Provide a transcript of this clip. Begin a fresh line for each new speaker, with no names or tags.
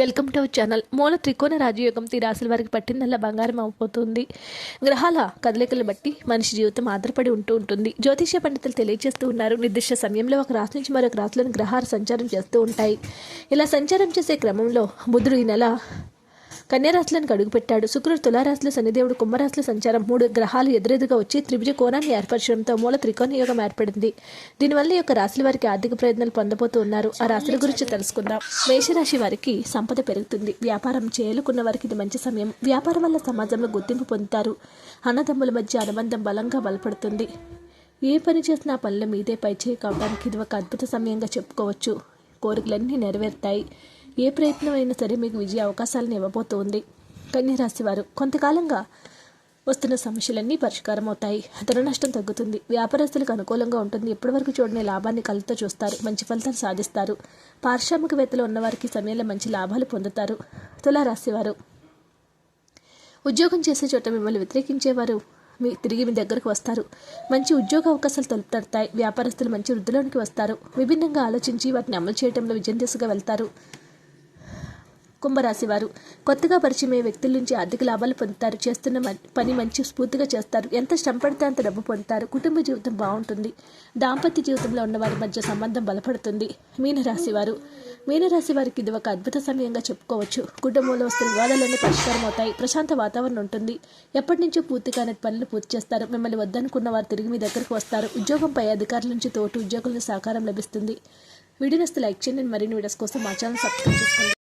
Welcome to our channel. మూల త్రికోణ రాజయోగం తీరాసుల వారికి పట్టిందల్లా బంగారం అయిపోతుంది గ్రహాల కదలికలు బట్టి మనిషి జీవితం ఆధారపడి ఉంటూ ఉంటుంది. జ్యోతిష పండితులు తెలియజేస్తూ ఉన్నారు నిర్దిష్ట సమయంలో ఒక రాశి నుంచి మరొక రాశిలోని గ్రహాలు సంచారం చేస్తూ ఉంటాయి. ఇలా సంచారం చేసే క్రమంలో బుధుడు ఈ నెల కన్యారాశులను అడుగుపెట్టాడు శుక్రుడు తులారాశిలో శనిదేవుడు కుంభరాశుల సంచారం మూడు గ్రహాలు ఎదురెదుగా వచ్చి త్రిభుజ కోణాన్ని ఏర్పరచడంతో మూల త్రికోణ యోగం ఏర్పడింది. దీనివల్ల ఈ యొక్క రాశుల వారికి ఆర్థిక ప్రయోజనాలు పొందబోతూ ఉన్నారు. ఆ రాశుల గురించి తెలుసుకుందాం. మేషరాశి వారికి సంపద పెరుగుతుంది. వ్యాపారం చేయాలనుకున్న వారికి ఇది మంచి సమయం. వ్యాపారం వల్ల సమాజంలో గుర్తింపు పొందుతారు. అన్నదమ్ముల మధ్య అనుబంధం బలంగా బలపడుతుంది. ఏ పని చేసినా పనుల మీదే పైచేయి కావడానికి ఇది ఒక అద్భుత సమయంగా చెప్పుకోవచ్చు. కోరికలన్నీ నెరవేరుతాయి. ఏ ప్రయత్నం అయినా సరే మీకు విజయ అవకాశాలను ఇవ్వబోతోంది. కన్యరాశివారు కొంతకాలంగా వస్తున్న సమస్యలన్నీ పరిష్కారం అవుతాయి ధన నష్టం తగ్గుతుంది. వ్యాపారస్తులకు అనుకూలంగా ఉంటుంది. ఇప్పటివరకు చూడని లాభాన్ని కళ్ళతో చూస్తారు. మంచి ఫలితాలు సాధిస్తారు. పారిశ్రామికవేత్తలు ఉన్నవారికి సమయంలో మంచి లాభాలు పొందుతారు. తులారాశివారు ఉద్యోగం చేసే చోట మిమ్మల్ని వ్యతిరేకించేవారు మీ తిరిగి మీ దగ్గరకు వస్తారు. మంచి ఉద్యోగ అవకాశాలు తలుపుతాయి వ్యాపారస్తులు మంచి వృద్ధిలోనికి వస్తారు. విభిన్నంగా ఆలోచించి వాటిని అమలు చేయడంలో విజయం దిశగా వెళ్తారు. కుంభరాశి వారు కొత్తగా పరిచయమయ్యే వ్యక్తుల నుంచి ఆర్థిక లాభాలు పొందుతారు. చేస్తున్న పని మంచి స్ఫూర్తిగా చేస్తారు. ఎంత శ్రమ పడితే అంత డబ్బు పొందుతారు. కుటుంబ జీవితం బాగుంటుంది. దాంపత్య జీవితంలో ఉన్న వారి మధ్య సంబంధం బలపడుతుంది. మీనరాశి వారు మీనరాశి వారికి ఇది ఒక అద్భుత సమయంగా చెప్పుకోవచ్చు. కుటుంబంలో వస్తున్న వివాదాలన్నీ పరిష్కారం అవుతాయి ప్రశాంత వాతావరణం ఉంటుంది. ఎప్పటి నుంచో పూర్తి కాని పనులు పూర్తి చేస్తారు. మిమ్మల్ని వద్దనుకున్న వారు తిరిగి మీ దగ్గరకు వస్తారు. ఉద్యోగంపై అధికారుల నుంచి తోటి ఉద్యోగుల సహకారం లభిస్తుంది. వీడియోస్ లైక్ చేయండి. మరిన్ని వీడియోస్ కోసం మా ఛానల్ సబ్స్క్రైబ్ చేసుకోండి.